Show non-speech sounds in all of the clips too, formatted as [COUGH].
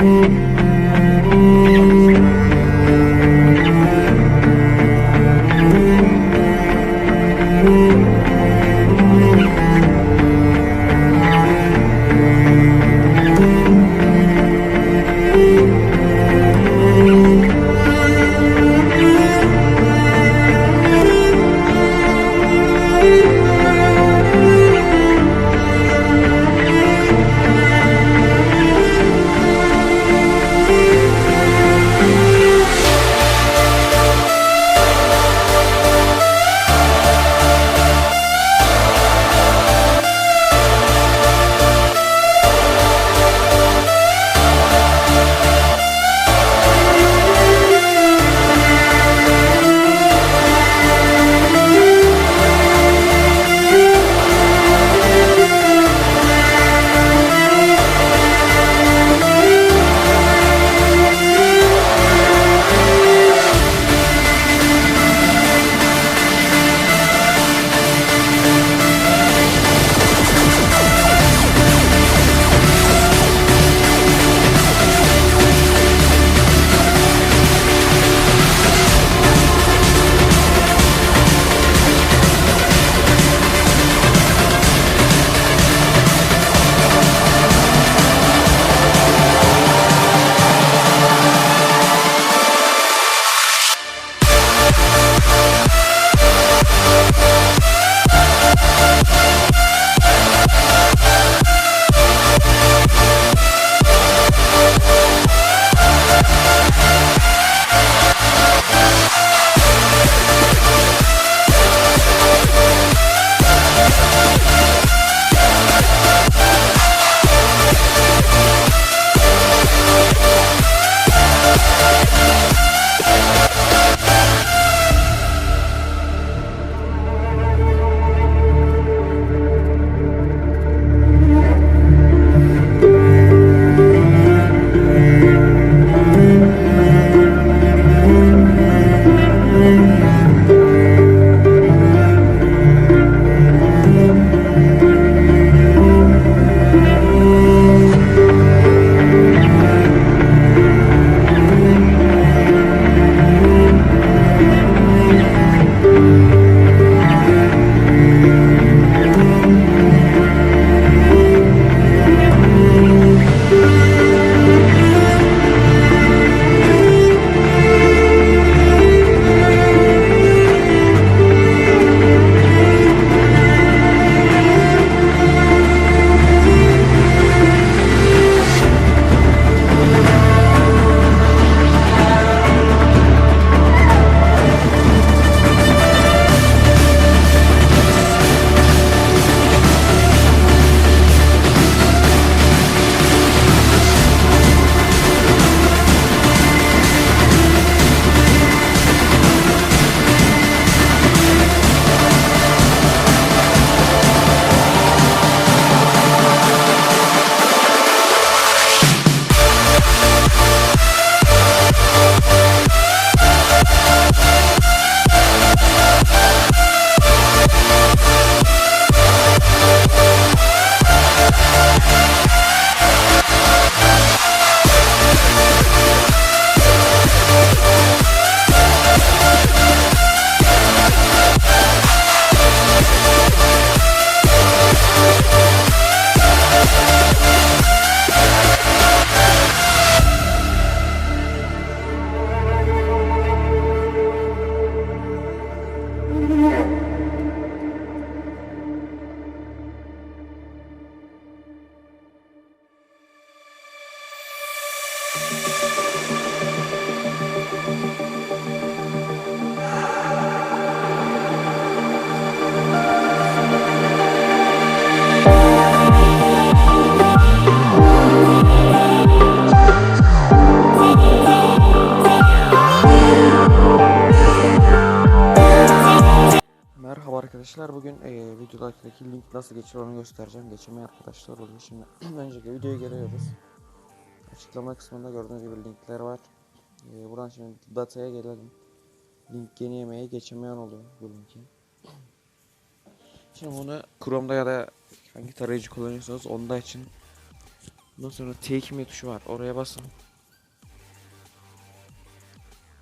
Mm-hmm. Arkadaşlar bugün e, videodaki link nasıl geçir onu göstereceğim. Geçemeyen arkadaşlar oluyor. Şimdi [CLEARS THROAT] önceki videoyu geliyoruz. Açıklama kısmında gördüğünüz gibi linkler var. E, buradan şimdi dataya gelelim. Link yeni yemeğe geçemeyen oluyor bu linkin. Şimdi bunu Chrome'da ya da hangi tarayıcı kullanıyorsanız onda için Bundan sonra take me tuşu var. Oraya basın.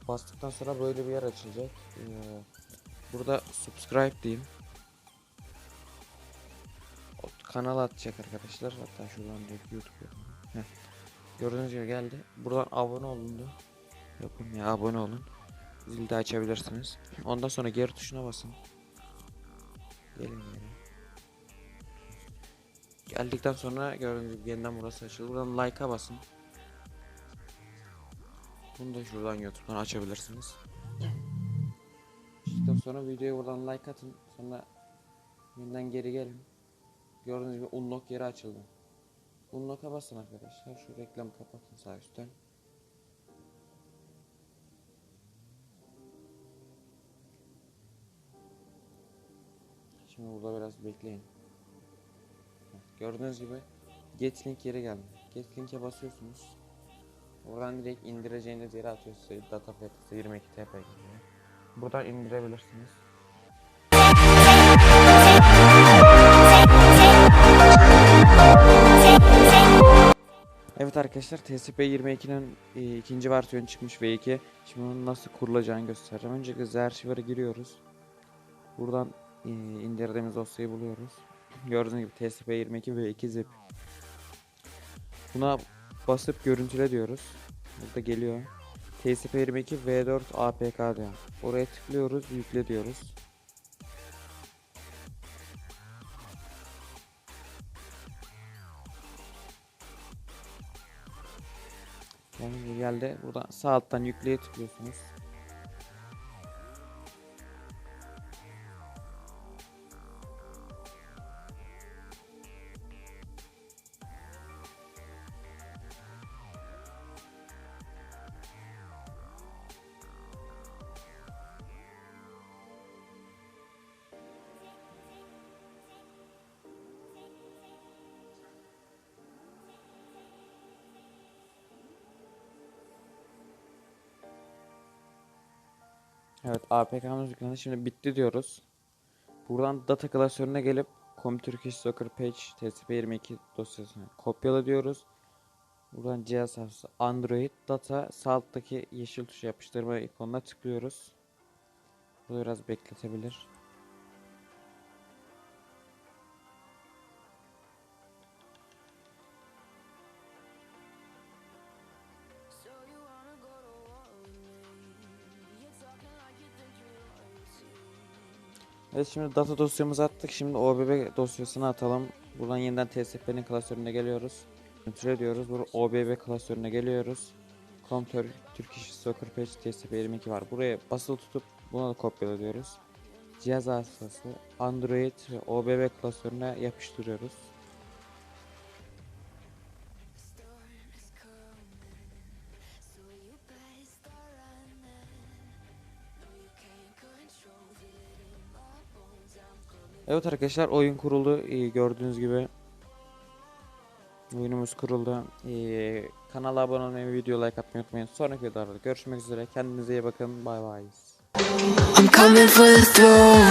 Bastıktan sonra böyle bir yer açılacak. Ee, burada subscribe diyeyim. Kanala atacak arkadaşlar. Hatta şuradan direkt YouTube yapalım. Heh. Gördüğünüz gibi geldi. Buradan abone olun da. Yapın ya abone olun. Zili de açabilirsiniz. Ondan sonra geri tuşuna basın. Gelin geri. Geldikten sonra gördüğünüz gibi yeniden burası açıldı. Buradan like'a basın. Bunu da şuradan YouTube'dan açabilirsiniz. Çıktıktan sonra videoya buradan like atın. Sonra yeniden geri gelin. Gördüğünüz gibi unlock yeri açıldı. Unlock'a basın arkadaşlar. Şu reklamı kapatın sağ üstten. Şimdi burada biraz bekleyin. Gördüğünüz gibi Get link yeri geldi. Get link'e basıyorsunuz. Oradan direkt indireceğiniz yere atıyorsunuz. Data fiyatı 22 TP gibi. Buradan indirebilirsiniz. Evet arkadaşlar TSP 22'nin e, ikinci versiyonu çıkmış V2. Şimdi onun nasıl kurulacağını göstereceğim. Öncelikle Z arşivlere giriyoruz. Buradan e, indirdiğimiz dosyayı buluyoruz. Gördüğünüz gibi TSP 22 V2 zip. Buna basıp görüntüle diyoruz. Burada geliyor. TSP 22 V4 APK diyor. Oraya tıklıyoruz, yükle diyoruz. Yani geldi. Burada sağ alttan yükleye tıklıyorsunuz. Evet APK'mız yüklendi. Şimdi bitti diyoruz. Buradan data klasörüne gelip ComTurkish Soccer Page TSP22 dosyasını kopyala diyoruz. Buradan cihaz hafızası Android data sağ alttaki yeşil tuşa yapıştırma ikonuna tıklıyoruz. Bu biraz bekletebilir. Evet şimdi data dosyamızı attık. Şimdi OBB dosyasını atalım. Buradan yeniden TSP'nin klasörüne geliyoruz. Kontrol ediyoruz. Burada OBB klasörüne geliyoruz. Computer Turkish Soccer Page TSP 22 var. Buraya basılı tutup buna da kopyala diyoruz. Cihaz hastası Android OBB klasörüne yapıştırıyoruz. Evet arkadaşlar oyun kuruldu. Ee, gördüğünüz gibi oyunumuz kuruldu. Ee, kanala abone olmayı video like atmayı unutmayın. Sonraki videolarda görüşmek üzere. Kendinize iyi bakın. Bay bay. I'm coming for the throne.